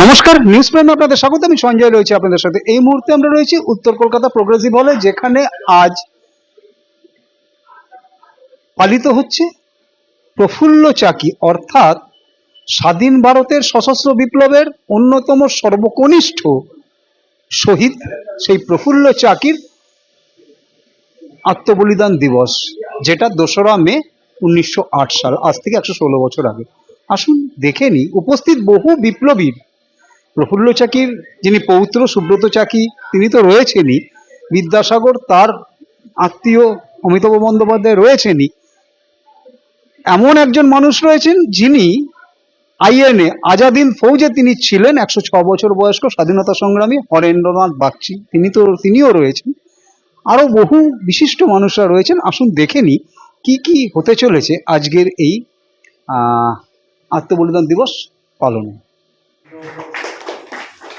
নমস্কার নিউজ প্রাইমে আপনাদের স্বাগত, আমি সঞ্জয় রয়েছে আপনাদের সাথে। এই মুহূর্তে আমরা রয়েছি উত্তর কলকাতা প্রোগ্রেসিভ হলে, যেখানে আজ পালিত হচ্ছে প্রফুল্ল চাকি, অর্থাৎ স্বাধীন ভারতের সশস্ত্র বিপ্লবের অন্যতম সর্বকনিষ্ঠ শহীদ, সেই প্রফুল্ল চাকির আত্মবলিদান দিবস, যেটা দোসরা মে উনিশশো আট সাল, আজ থেকে একশো ষোলো বছর আগে। আসুন দেখে নিই, উপস্থিত বহু বিপ্লবীর প্রফুল্ল চাকির, যিনি পৌত্র সুব্রত চাকি, তিনি তো রয়েছেনই। বিদ্যাসাগর তার আত্মীয় অমিতাভ বন্দ্যোপাধ্যায় রয়েছেনই। এমন একজন মানুষ রয়েছেন যিনি আইএনএ, আজাদিন ফৌজে তিনি ছিলেন একশো ছ বছর বয়স্ক স্বাধীনতা সংগ্রামী হরেন্দ্রনাথ বাগচি। তিনি তো, তিনিও রয়েছেন। আরও বহু বিশিষ্ট মানুষরা রয়েছেন। আসুন দেখে নিই কি কি হতে চলেছে আজকের এই আত্মবলিদান দিবস পালনে।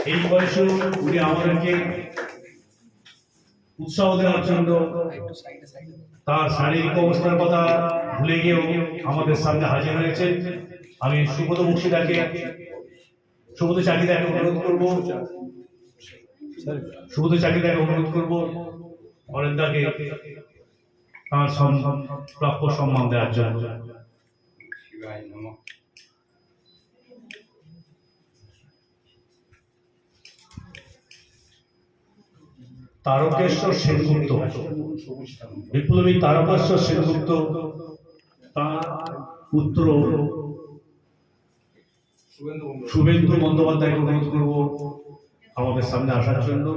এই বয়সে উনি আমাদেরকে উৎসাহ দেওয়ার জন্য তার শারীরিক অবস্থার কথা ভুলে গিয়েও আমাদের সামনে হাজির হয়েছে। আমি সুব্রত মুর্শিদাকে সুব্রত চাকিদাকে অনুরোধ করব। সুব্রত চাকিদাকে অনুরোধ করব। অরেন্দাকে তার সম- প্রাপ্য সম্মান দেওয়ার জন্য। তারকেশ্বর সেনগুপ্ত। বিপ্লবী তারকেশ্বর সেনগুপ্ত তার পুত্র শুভেন্দু বন্দ্যোপাধ্যায়কে অনুরোধ করব আমাদের সামনে আসার জন্য।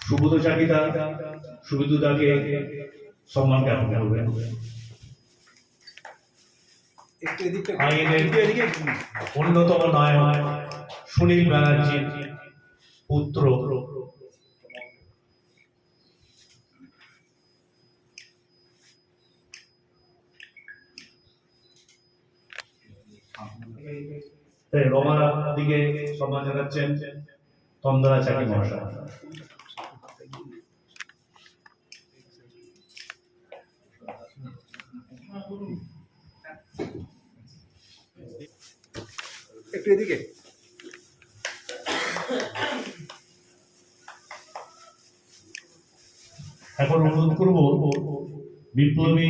সুবোধ চাকিদা শুভেন্দু দাকে সম্মান জ্ঞাপন করবেন। আইনের অন্যতম নায়ক সুনীল ব্যানার্জির পুত্র। এই রমা দিকে সম্মান জানাচ্ছেন তন্দরা চাকি মহাশয়। একটু এদিকে। এখন অনুরোধ করব, বিপ্লবী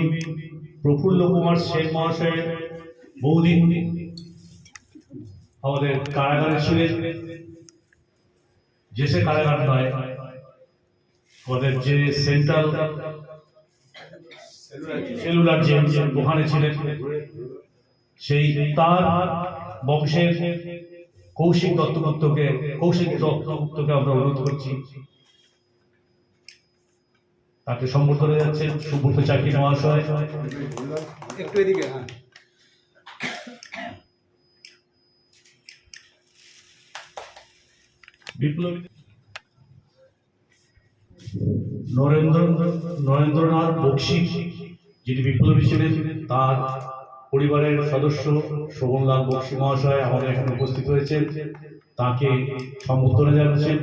প্রফুল্ল কুমার সেন মহাশয়ের বহুদিন আমাদের কারাগারে ছিলেন। যে সে কারাগার নয়, আমাদের যে সেন্ট্রাল সেলুলার জেল ওখানে ছিলেন, সেই তার বংশের কৌশিক দত্তগুপ্তকে কৌশিক দত্তগুপ্তকে আমরা অনুরোধ করছি। তাকে সম্বোধনে যাচ্ছেন সুব্রত চাকরি মহাশয় একটু এদিকে হ্যাঁ। বিপ্লবী নরেন্দ্র নরেন্দ্রনাথ বক্সি যিনি বিপ্লবী ছিলেন তার পরিবারের সদস্য শোভনলাল বক্সি মহাশয় আমাদের এখানে উপস্থিত হয়েছেন। তাকে সম্বোধনে জানাচ্ছেন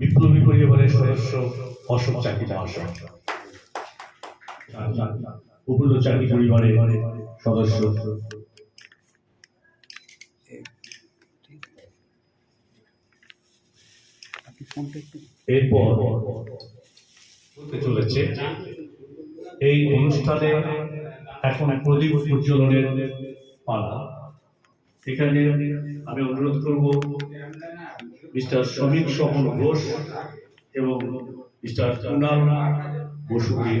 বিপ্লবী পরিবারের সদস্য অশোক চাকরি মহাশয় উপূল্য চাকরি পরিবারের সদস্য। এরপর হতে চলেছে এই অনুষ্ঠানে এখন প্রদীপ উজ্জ্বলনের পালা। এখানে আমি অনুরোধ করব মিস্টার শ্রমিক সহন ঘোষ এবং মিস্টার কুণাল বসুকে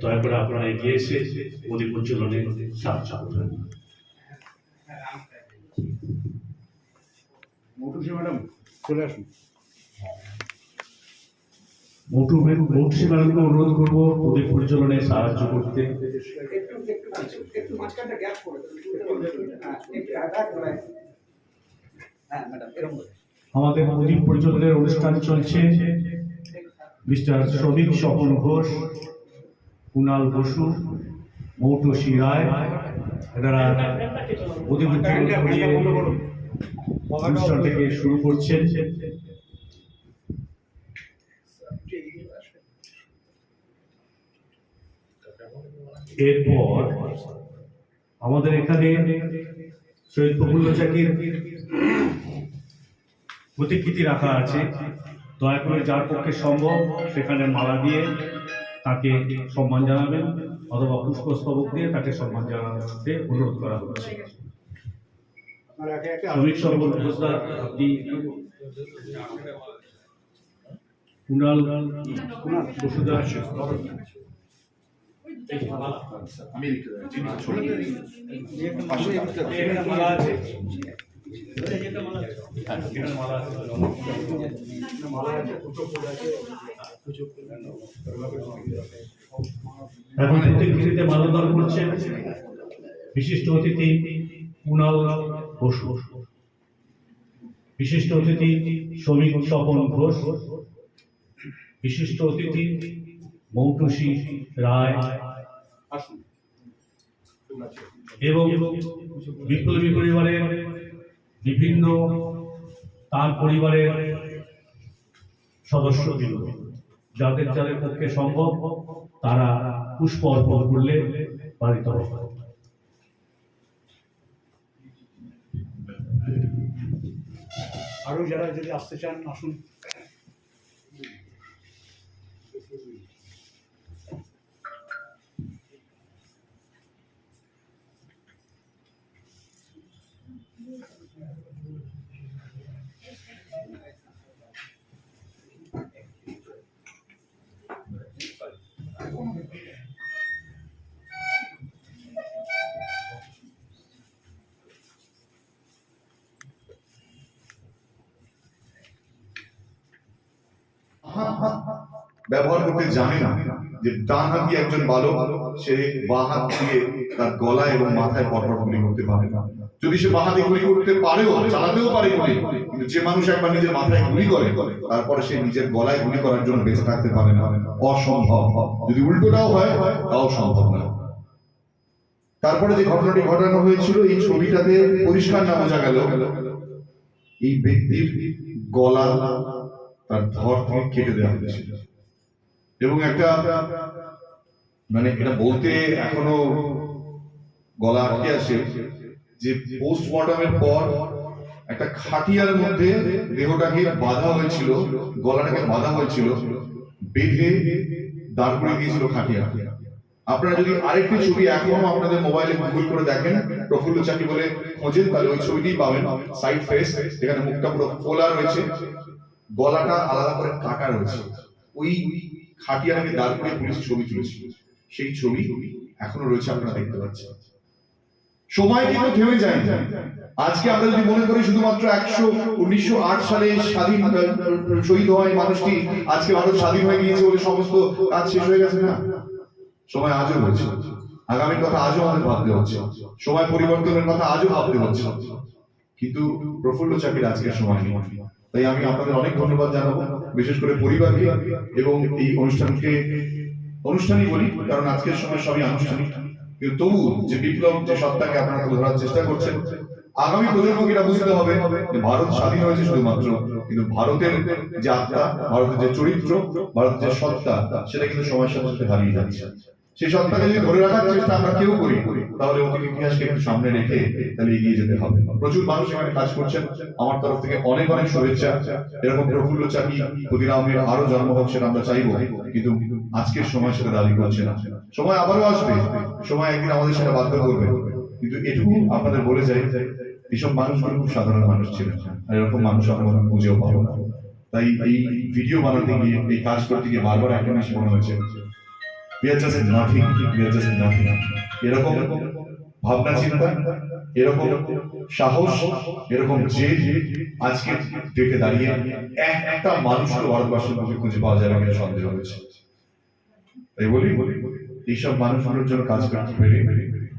দয়া করে আপনারা এগিয়ে এসে প্রদীপ উজ্জ্বলনে সাহায্য করবেন মোটু ম্যাডামকে অনুরোধ করব প্রদীপ পরিচালনে সাহায্য করতে। একটু মাঝখানটা গ্যাপ করে হ্যাঁ একটু আঘাত করে। হ্যাঁ আমাদের প্রদীপ পরিচালনের অনুষ্ঠান চলছে। মিস্টার শ্রমিক স্বপন ঘোষ কুণাল বসু মৌটসী রায় এনারা করিয়ে অনুষ্ঠানটাকে শুরু করছেন। এরপর আমাদের এখানে শহীদ প্রফুল্ল চাকির প্রতিকৃতি রাখা আছে। দয়া করে যার পক্ষে সম্ভব সেখানে মালা দিয়ে তাকে সম্মান জানাবেন অথবা পুষ্পস্তবক দিয়ে তাকে সম্মান জানাতে অনুরোধ করা হচ্ছে। শ্রমিক আপনি কুণাল বসুদার আমি লিখতে এখানে মালা আছে এখানে মালা আছে এখন প্রত্যেকটিতে মাল্যদান করছেন বিশিষ্ট অতিথি কুণাল বসু। বিশিষ্ট অতিথি শ্রমিক স্বপন ঘোষ। বিশিষ্ট অতিথি মৌটুসী রায়। এবং বিপ্লবী পরিবারের বিভিন্ন তার পরিবারের সদস্য যাদের যাদের পক্ষে সম্ভব, তারা পুষ্প অর্পণ করলে পালিত হবে। আরও যারা যদি আসতে চান, আসুন। ব্যবহার করতে জানে না যে ডান হাতি একজন বালক, সে বাঁ হাত দিয়ে তার গলা এবং মাথায় পরপর গুলি করতে পারে না। যদি সে বাঁ হাতে গুলি করতে পারেও, চালাতেও পারে গুলি, কিন্তু যে মানুষ একবার নিজের মাথায় গুলি করে, তারপরে সে নিজের গলায় গুলি করার জন্য বেঁচে থাকতে পারে না। অসম্ভব। যদি উল্টোটাও হয়, তাও সম্ভব না। তারপরে যে ঘটনাটি ঘটানো হয়েছিল, এই ছবিটাতে পরিষ্কার না বোঝা গেল, এই ব্যক্তির গলা তার ধর থেকে কেটে দেওয়া হয়েছিল এবং একটা মানে এটা বলতে এখনও গলা আটকে আছে যে পোস্টমর্টমের পর একটা খাটিয়ার মধ্যে দেহটাকে বাঁধা হয়েছিল, গলাটাকে বাঁধা হয়েছিল, বেঁধে দাঁড় করে দিয়েছিল খাটিয়া। আপনারা যদি আরেকটি ছবি এখনও আপনাদের মোবাইলে গুগল করে দেখেন, প্রফুল্ল চাকি বলে খোঁজেন, তাহলে ওই ছবিটি পাবেন। সাইড ফেস এখানে মুখটা পুরো খোলা রয়েছে। গলাটা আলাদা করে কাটা রয়েছে। ওই খাটিয়াকে দাঁড় করে পুলিশ ছবি তুলেছিল। সেই ছবি এখনও রয়েছে, আপনারা দেখতে পাচ্ছেন। সময় কিন্তু থেমে যায়। আজকে আমরা যদি মনে করি শুধুমাত্র একশো, উনিশশো আট সালে স্বাধীন শহীদ হয় মানুষটি আজকে ভারত স্বাধীন হয়ে গিয়েছে বলে সমস্ত কাজ শেষ হয়ে গেছে না? সময় আজও রয়েছে। আগামীর কথা আজও আমাদের ভাবতে হচ্ছে। সময় পরিবর্তনের কথা আজও ভাবতে হচ্ছে। কিন্তু প্রফুল্ল চাকরির আজকের সময় নেই। তাই আমি আপনাদের অনেক ধন্যবাদ জানাব, বিশেষ করে পরিবারকে এবং এই অনুষ্ঠানকে অনুষ্ঠানই বলি, কারণ আজকের সময় সবই আনুষ্ঠানিক। কিন্তু তবু যে বিপ্লব, যে সত্তাকে আপনারা তুলে ধরার চেষ্টা করছেন, আগামী প্রজন্মকে এটা বুঝতে হবে ভারত স্বাধীন হয়েছে শুধুমাত্র, কিন্তু ভারতের যে আত্মা, ভারতের যে চরিত্র, ভারতের যে সত্তা, সেটা কিন্তু সময়ের সাথে সাথে হারিয়ে যাচ্ছে। সেই সত্তাকে যদি ধরে রাখার চেষ্টা আমরা কেউ করি, তাহলে অতীত ইতিহাসকে একটু সামনে রেখে তাহলে এগিয়ে যেতে হবে। প্রচুর মানুষ এখানে কাজ করছেন। আমার তরফ থেকে অনেক অনেক শুভেচ্ছা। এরকম প্রফুল্ল চাকি ক্ষুদিরামের আরও জন্ম হোক সেটা আমরা চাইব, কিন্তু আজকের সময় সেটা দাবি করছে না। সময় আবারও আসবে। সময় একদিন আমাদের সেটা বাধ্য করবে। কিন্তু এটুকু আপনাদের বলে যাই এইসব মানুষগুলো খুব সাধারণ মানুষ ছিলেন আর এরকম মানুষ আমরা খুঁজেও পাবো না। তাই এই ভিডিও বানাতে গিয়ে, এই কাজ করতে গিয়ে বারবার একটা জিনিস মনে হয়েছে এরকম ভাবনা চিন্তা, এরকম সাহস, এরকম যে আজকে ডেটে দাঁড়িয়ে এক একটা মানুষকে ভারতবর্ষের মধ্যে খুঁজে পাওয়া যাবে সন্দেহ হয়েছে। তাই বলি, এইসব মানুষগুলোর জন্য কাজ করতে পেরে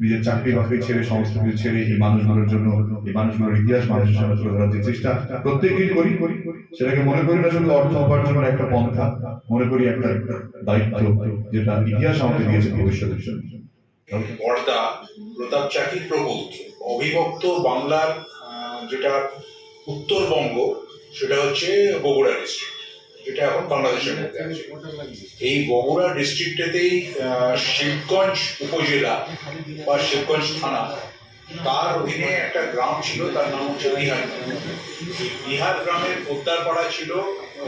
নিজের চাকরি বাকরি ছেড়ে, সমস্ত কিছু ছেড়ে এই মানুষগুলোর জন্য, এই মানুষগুলোর ইতিহাস মানুষের সামনে তুলে ধরার যে চেষ্টা প্রত্যেকদিন করি। সেটাকে মনে করি না শুধু অর্থ উপার্জনের একটা পন্থা, মনে করি একটা দায়িত্ব যেটা ইতিহাস আমাকে দিয়েছে ভবিষ্যতের জন্য। বর্দা, প্রতাপ চাকি প্রপৌত্র অবিভক্ত বাংলার যেটা উত্তরবঙ্গ, সেটা হচ্ছে বগুড়া ডিস্ট্রিক্ট যেটা এখন বাংলাদেশের মধ্যে আছে। এই বগুড়া ডিস্ট্রিক্টেতেই শিবগঞ্জ উপজেলা বা শিবগঞ্জ থানা তার অধীনে একটা গ্রাম ছিল তার নাম হচ্ছে বিহার। বিহার গ্রামের পোদ্দার পাড়া ছিল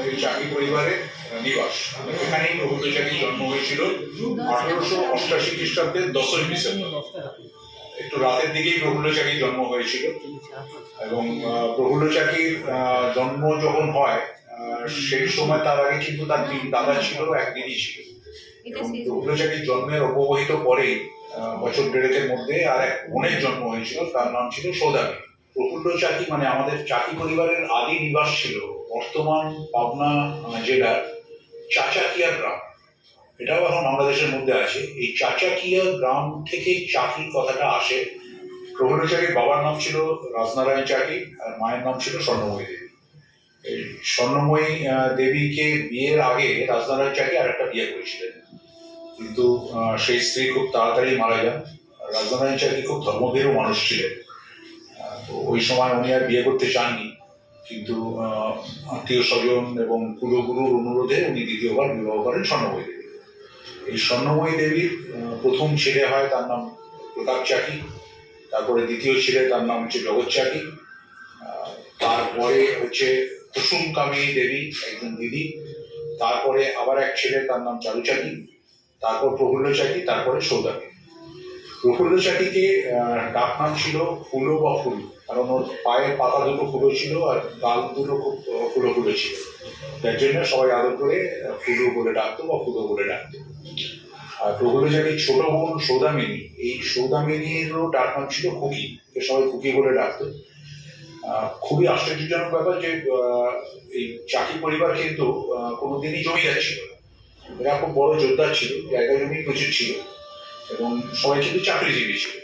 এই চাকরি পরিবারের নিবাস। এখানেই প্রভুত চাকরি জন্ম হয়েছিল আঠারোশো অষ্টাশি খ্রিস্টাব্দের দশই ডিসেম্বর। একটু রাতের দিকেই প্রফুল্ল চাকির জন্ম হয়েছিল। এবং প্রফুল্ল চাকির জন্ম যখন হয় সেই সময় তার আগে কিন্তু তার তিন দাদা ছিল এক দিদি ছিল চাকির জন্মের অপবহিত পরেই বছর দেড়েকের মধ্যে আর এক বোনের জন্ম হয়েছিল তার নাম ছিল সৌদামী প্রফুল্ল চাকি মানে আমাদের চাকি পরিবারের আদি নিবাস ছিল বর্তমান পাবনা জেলার চাচাকিয়া গ্রাম। এটাও এখন বাংলাদেশের মধ্যে আছে। এই চাচাকিয়া গ্রাম থেকে চাকি কথাটা আসে। প্রফুল্ল চাকির বাবার নাম ছিল রাজনারায়ণ চাকি আর মায়ের নাম ছিল স্বর্ণময়ী দেবী। এই স্বর্ণময়ী দেবীকে বিয়ের আগে রাজনারায়ণ চাকি আর একটা বিয়ে করেছিলেন। কিন্তু সেই স্ত্রী খুব তাড়াতাড়ি মারা যান। রাজনারায়ণ চাকি খুব ধর্মভীরু মানুষ ছিলেন। তো ওই সময় উনি আর বিয়ে করতে চাননি। কিন্তু আত্মীয় স্বজন এবং কুলগুরুর অনুরোধে উনি দ্বিতীয়বার বিবাহ করেন স্বর্ণময়ী দেবী। এই স্বর্ণময়ী দেবীর প্রথম ছেলে হয় তার নাম প্রতাপ চাকি। তারপরে দ্বিতীয় ছেলে তার নাম হচ্ছে জগৎ চাকি। তারপরে হচ্ছে কুসুম কামিনী দেবী, একজন দিদি। তারপরে আবার এক ছেলে, তার নাম চারু চাকি তারপর প্রফুল্ল চাকি, তারপরে সৌদামী প্রফুল্ল চাকিকে ডাক নাম ছিল ফুলো বা ফুল। কারণ ওর পায়ের পাতা দুটো ফুলো ছিল আর গাল দুটো খুব ফুলো ফুলো ছিল। যার জন্য সবাই আদর করে ফুলো বলে ডাকতো বা ফুলো বলে ডাকতো। আর প্রফুল্ল চাকির ছোট বোন সৌদামিনী। এই সৌদামিনীরও ডাক নাম ছিল খুকি। সবাই খুকি বলে ডাকতো। খুবই আশ্চর্যজনক ব্যাপার যে এই চাকি পরিবার কিন্তু কোনোদিনই জমিদার ছিল। এরা খুব বড় যোদ্ধা ছিল, জায়গা জমি প্রচুর ছিল, এবং সবাই কিন্তু চাকরিজীবী ছিল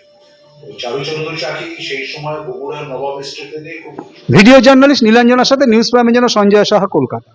ভিডিও জার্নালিস্ট নীলাঞ্জনার সাথে নিউজ প্রাইমের জন্য সঞ্জয় সাহা কলকাতা